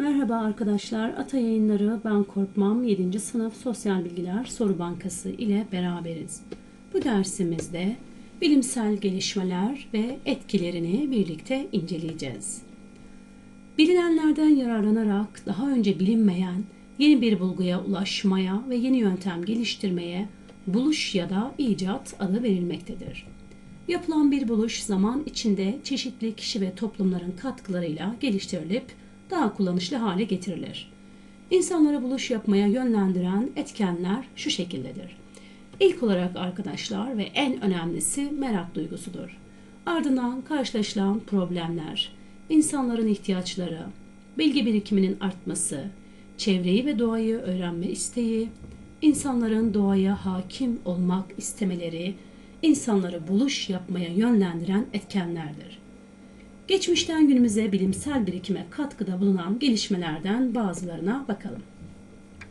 Merhaba arkadaşlar. Ata Yayınları Ben Korkmam 7. sınıf Sosyal Bilgiler Soru Bankası ile beraberiz. Bu dersimizde bilimsel gelişmeler ve etkilerini birlikte inceleyeceğiz. Bilinenlerden yararlanarak daha önce bilinmeyen yeni bir bulguya ulaşmaya ve yeni yöntem geliştirmeye buluş ya da icat adı verilmektedir. Yapılan bir buluş zaman içinde çeşitli kişi ve toplumların katkılarıyla geliştirilip daha kullanışlı hale getirilir. İnsanları buluş yapmaya yönlendiren etkenler şu şekildedir. İlk olarak arkadaşlar ve en önemlisi merak duygusudur. Ardından karşılaşılan problemler, insanların ihtiyaçları, bilgi birikiminin artması, çevreyi ve doğayı öğrenme isteği, insanların doğaya hakim olmak istemeleri, insanları buluş yapmaya yönlendiren etkenlerdir. Geçmişten günümüze bilimsel birikime katkıda bulunan gelişmelerden bazılarına bakalım.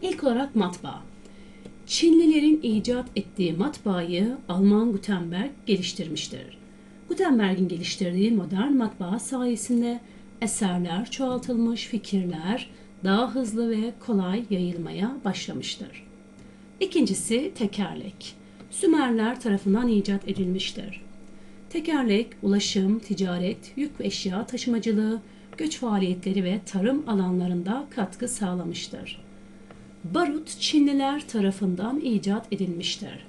İlk olarak matbaa. Çinlilerin icat ettiği matbaayı Alman Gutenberg geliştirmiştir. Gutenberg'in geliştirdiği modern matbaa sayesinde eserler çoğaltılmış, fikirler daha hızlı ve kolay yayılmaya başlamıştır. İkincisi tekerlek. Sümerler tarafından icat edilmiştir. Tekerlek, ulaşım, ticaret, yük ve eşya taşımacılığı, göç faaliyetleri ve tarım alanlarında katkı sağlamıştır. Barut Çinliler tarafından icat edilmiştir.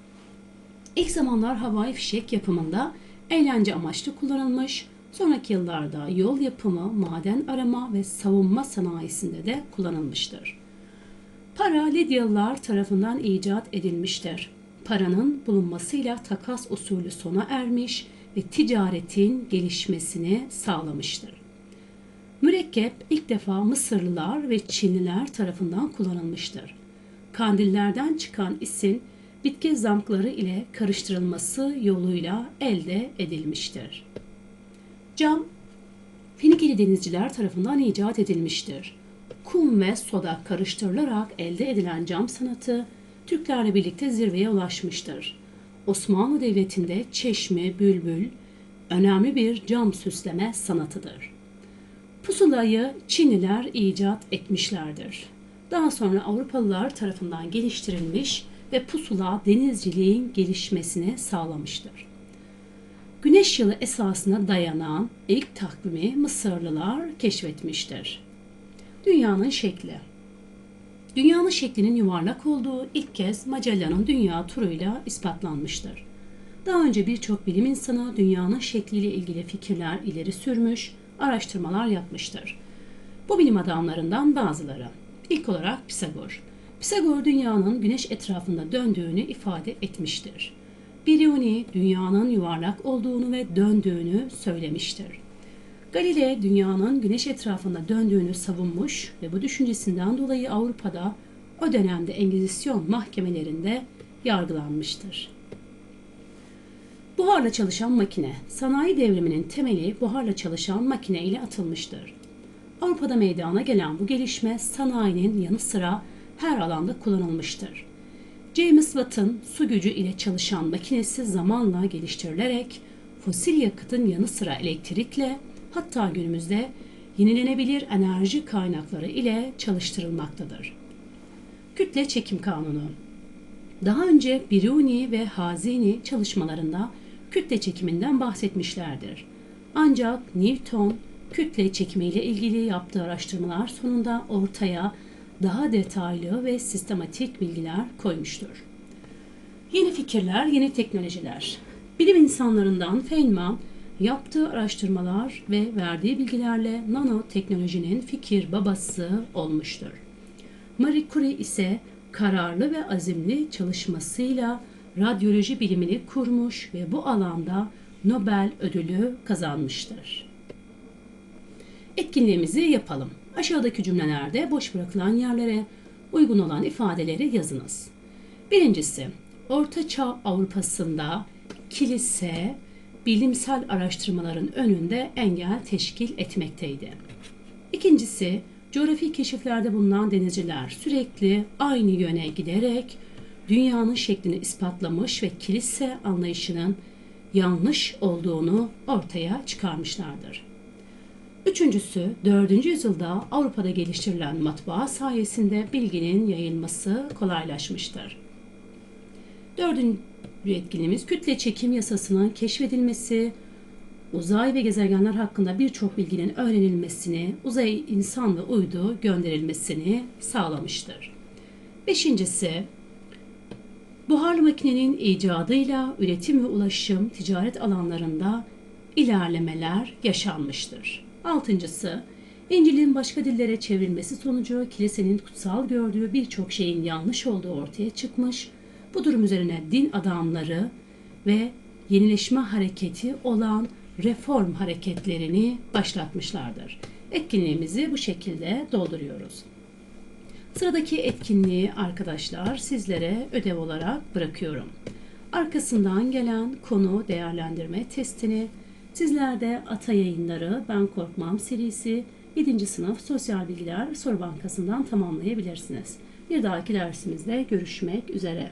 İlk zamanlar havai fişek yapımında eğlence amaçlı kullanılmış, sonraki yıllarda yol yapımı, maden arama ve savunma sanayisinde de kullanılmıştır. Para Lidyalılar tarafından icat edilmiştir. Paranın bulunmasıyla takas usulü sona ermiş ve ticaretin gelişmesini sağlamıştır. Mürekkep ilk defa Mısırlılar ve Çinliler tarafından kullanılmıştır. Kandillerden çıkan isin bitki zamkları ile karıştırılması yoluyla elde edilmiştir. Cam, Finikili denizciler tarafından icat edilmiştir. Kum ve soda karıştırılarak elde edilen cam sanatı Türklerle birlikte zirveye ulaşmıştır. Osmanlı Devleti'nde çeşme, bülbül önemli bir cam süsleme sanatıdır. Pusulayı Çinliler icat etmişlerdir. Daha sonra Avrupalılar tarafından geliştirilmiş ve pusula denizciliğin gelişmesini sağlamıştır. Güneş yılı esasına dayanan ilk takvimi Mısırlılar keşfetmiştir. Dünyanın şekli Dünyanın şeklinin yuvarlak olduğu ilk kez Magellan'ın dünya turuyla ispatlanmıştır. Daha önce birçok bilim insanı dünyanın şekliyle ilgili fikirler ileri sürmüş, araştırmalar yapmıştır. Bu bilim adamlarından bazıları. İlk olarak Pisagor. Pisagor dünyanın güneş etrafında döndüğünü ifade etmiştir. Biruni dünyanın yuvarlak olduğunu ve döndüğünü söylemiştir. Galileo dünyanın güneş etrafında döndüğünü savunmuş ve bu düşüncesinden dolayı Avrupa'da o dönemde Engizisyon mahkemelerinde yargılanmıştır. Buharla çalışan makine, sanayi devriminin temeli buharla çalışan makine ile atılmıştır. Avrupa'da meydana gelen bu gelişme sanayinin yanı sıra her alanda kullanılmıştır. James Watt'ın su gücü ile çalışan makinesi zamanla geliştirilerek fosil yakıtın yanı sıra elektrikle hatta günümüzde yenilenebilir enerji kaynakları ile çalıştırılmaktadır. Kütle çekim kanunu Daha önce Biruni ve Hazini çalışmalarında kütle çekiminden bahsetmişlerdir. Ancak Newton kütle çekimi ile ilgili yaptığı araştırmalar sonunda ortaya daha detaylı ve sistematik bilgiler koymuştur. Yeni fikirler, yeni teknolojiler. Bilim insanlarından Feynman yaptığı araştırmalar ve verdiği bilgilerle nanoteknolojinin fikir babası olmuştur. Marie Curie ise kararlı ve azimli çalışmasıyla radyoloji bilimini kurmuş ve bu alanda Nobel ödülü kazanmıştır. Etkinliğimizi yapalım. Aşağıdaki cümlelerde boş bırakılan yerlere uygun olan ifadeleri yazınız. Birincisi, Orta Çağ Avrupa'sında kilise bilimsel araştırmaların önünde engel teşkil etmekteydi. İkincisi, coğrafi keşiflerde bulunan denizciler sürekli aynı yöne giderek dünyanın şeklini ispatlamış ve kilise anlayışının yanlış olduğunu ortaya çıkarmışlardır. Üçüncüsü, 4. yüzyılda Avrupa'da geliştirilen matbaa sayesinde bilginin yayılması kolaylaşmıştır. Etkinliğimiz kütle çekim yasasının keşfedilmesi, uzay ve gezegenler hakkında birçok bilginin öğrenilmesini, uzaya insan ve uydu gönderilmesini sağlamıştır. Beşincisi, buharlı makinenin icadıyla üretim ve ulaşım, ticaret alanlarında ilerlemeler yaşanmıştır. Altıncısı, İncil'in başka dillere çevrilmesi sonucu kilisenin kutsal gördüğü birçok şeyin yanlış olduğu ortaya çıkmış. Bu durum üzerine din adamları ve yenileşme hareketi olan reform hareketlerini başlatmışlardır. Etkinliğimizi bu şekilde dolduruyoruz. Sıradaki etkinliği arkadaşlar sizlere ödev olarak bırakıyorum. Arkasından gelen konu değerlendirme testini sizler de Ata Yayınları Ben Korkmam serisi 7. sınıf Sosyal Bilgiler Soru Bankası'ndan tamamlayabilirsiniz. Bir dahaki dersimizde görüşmek üzere.